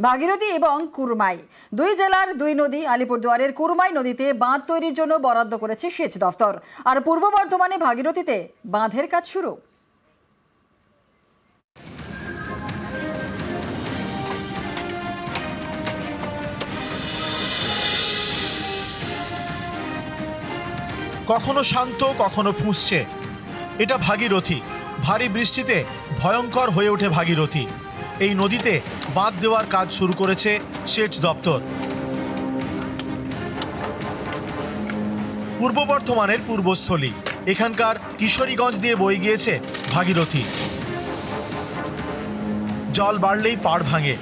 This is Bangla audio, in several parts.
ভাগীরথী এবং কুরমাই। দুই জেলার দুই নদী আলিপুরদুয়ারের কুরমাই নদীতে বাঁধ তৈরির জন্য বরাদ্দ করেছে সেচ দফতর। আর পূর্ব বর্ধমানে ভাগীরথীতে বাঁধের কাজ শুরু। কখনো শান্ত, কখনো ফুঁসছে। এটা ভাগীরথী। ভারী বৃষ্টিতে ভয়ঙ্কর হয়ে ওঠে ভাগীরথী। এই নদীতে বাঁধ দেওয়ার কাজ শুরু করেছে সেচ দপ্তর। পূর্ব বর্ধমানের পূর্বস্থলী। এখানকার কিশোরীগঞ্জ দিয়ে বয়ে গিয়েছে ভাগীরথী। জল বাড়লেই পাড় ভাঙে।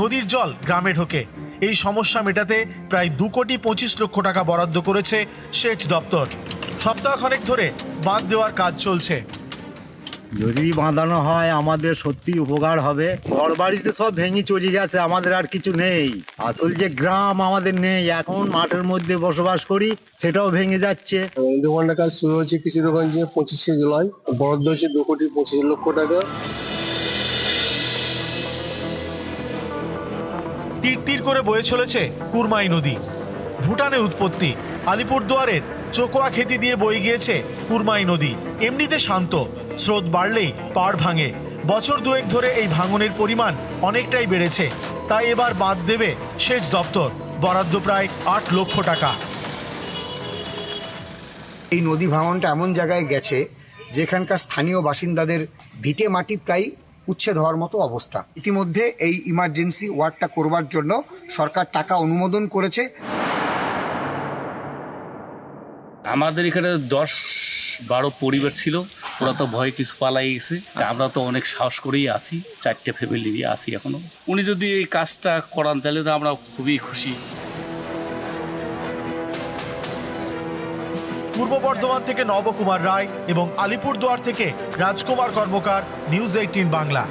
নদীর জল গ্রামে ঢোকে। এই সমস্যা মেটাতে প্রায় দু কোটি পঁচিশ লক্ষ টাকা বরাদ্দ করেছে সেচ দপ্তর। সপ্তাহখানেক ধরে বাঁধ দেওয়ার কাজ চলছে। যদি বাঁধানো হয় আমাদের সত্যি উপকার হবে। ঘর বাড়িতে সব ভেঙে চলে গেছে আমাদের আর কিছু নেই। আসল যে গ্রাম আমাদের নেই এখন মাঠের মধ্যে বসবাস করি সেটাও ভেঙে যাচ্ছে। দোকানটা কাজ শুরু হচ্ছে কিশোরগঞ্জে পঁচিশে জুলাই। বরাদ্দ হচ্ছে দু কোটি পঁচিশ লক্ষ টাকা। তীর তীর করে বয়ে চলেছে কুরমাই নদী। ভুটানের উৎপত্তি আলিপুরদুয়ারের চোকোয়া খেতি দিয়ে বয়ে গিয়েছে কুরমাই নদী। এমনিতে শান্ত, স্রোত বাড়লেই পাড় ভাঙে। বছর দুয়েক ধরে এই ভাঙনের পরিমাণ অনেকটাই বেড়েছে। তাই এবার বাদ দেবে সেচ দপ্তর, বরাদ্দ প্রায় আট লক্ষ টাকা। এই নদী ভাঙনটা এমন জায়গায় গেছে, যেখানকার স্থানীয় বাসিন্দাদের ভিটে মাটি প্রায় উচ্ছেদ হওয়ার মতো অবস্থা। ইতিমধ্যে এই ইমার্জেন্সি ওয়ার্ডটা করবার জন্য সরকার টাকা অনুমোদন করেছে। আমাদের এখানে দশ বারো পরিবার ছিল ওরা তো ভয়ে কিছু পালাই গেছে। আমরা তো অনেক সাহস করেই আসি চারটে ফ্যামিলি নিয়ে আসি এখনও। উনি যদি এই কাজটা করান তাহলে তো আমরা খুবই খুশি। পূর্ব বর্ধমান থেকে নবকুমার রায় এবং আলিপুরদুয়ার থেকে রাজকুমার কর্মকার নিউজ এইটিন বাংলা।